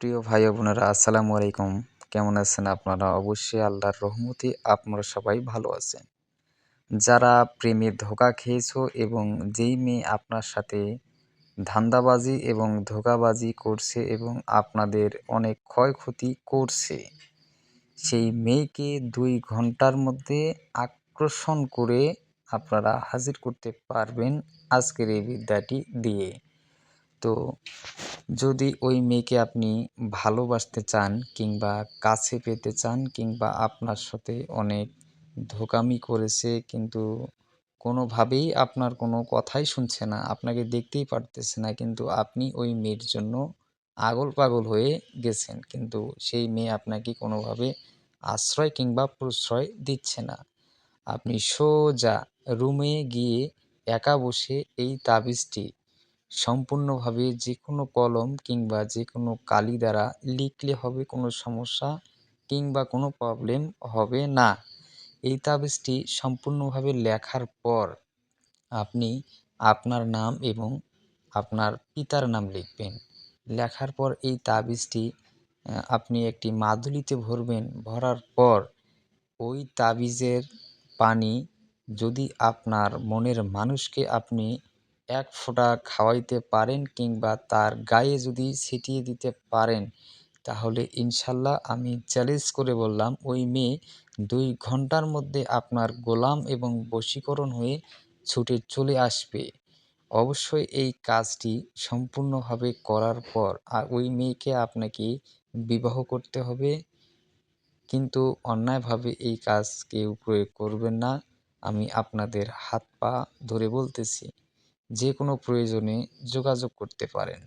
প্রিয় ভাই বোনেরা, আসসালামু আলাইকুম। কেমন আছেন আপনারা? অবশ্যই আল্লাহর রহমতে আপনারা সবাই ভালো আছেন। যারা প্রেমে ধোকা খেয়েছ এবং যেই মেয়ে আপনার সাথে ধান্দাবাজি এবং ধোকাবাজি করছে এবং আপনাদের অনেক ক্ষয়ক্ষতি করছে, সেই মেয়েকে দুই ঘণ্টার মধ্যে আকর্ষণ করে আপনারা হাজির করতে পারবেন আজকের এই বিদ্যাটি দিয়ে। তো যদি ওই মেয়েকে আপনি ভালোবাসতে চান কিংবা কাছে পেতে চান কিংবা আপনার সাথে অনেক ধোকামি করেছে, কিন্তু কোনোভাবেই আপনার কোনো কথাই শুনছে না, আপনাকে দেখতেই পারতেছে না, কিন্তু আপনি ওই মেয়ের জন্য আগল পাগল হয়ে গেছেন, কিন্তু সেই মেয়ে আপনাকে কোনোভাবে আশ্রয় কিংবা প্রশ্রয় দিচ্ছে না। আপনি সোজা রুমে গিয়ে একা বসে এই তাবিজটি সম্পূর্ণভাবে যে কোনো কলম কিংবা যে কোনো কালি দ্বারা লিখলে হবে কোনো সমস্যা কিংবা কোনো প্রবলেম হবে না। এই তাবিজটি সম্পূর্ণভাবে লেখার পর আপনি আপনার নাম এবং আপনার পিতার নাম লিখবেন। লেখার পর এই তাবিজটি আপনি একটি মাদুলিতে ভরবেন। ভরার পর ওই তাবিজের পানি যদি আপনার মনের মানুষকে আপনি এক ফোঁটা খাওয়াইতে পারেন কিংবা তার গায়ে যদি ছিটিয়ে দিতে পারেন, তাহলে ইনশাল্লাহ আমি চ্যালেঞ্জ করে বললাম, ওই মেয়ে দুই ঘণ্টার মধ্যে আপনার গোলাম এবং বশীকরণ হয়ে ছুটে চলে আসবে। অবশ্যই এই কাজটি সম্পূর্ণভাবে করার পর আর ওই মেয়েকে আপনাকে বিবাহ করতে হবে। কিন্তু অন্যায়ভাবে এই কাজ কেউ প্রয়োগ করবেন না। আমি আপনাদের হাত পা ধরে বলতেছি। যে কোনো প্রয়োজনে যোগাযোগ করতে পারেন।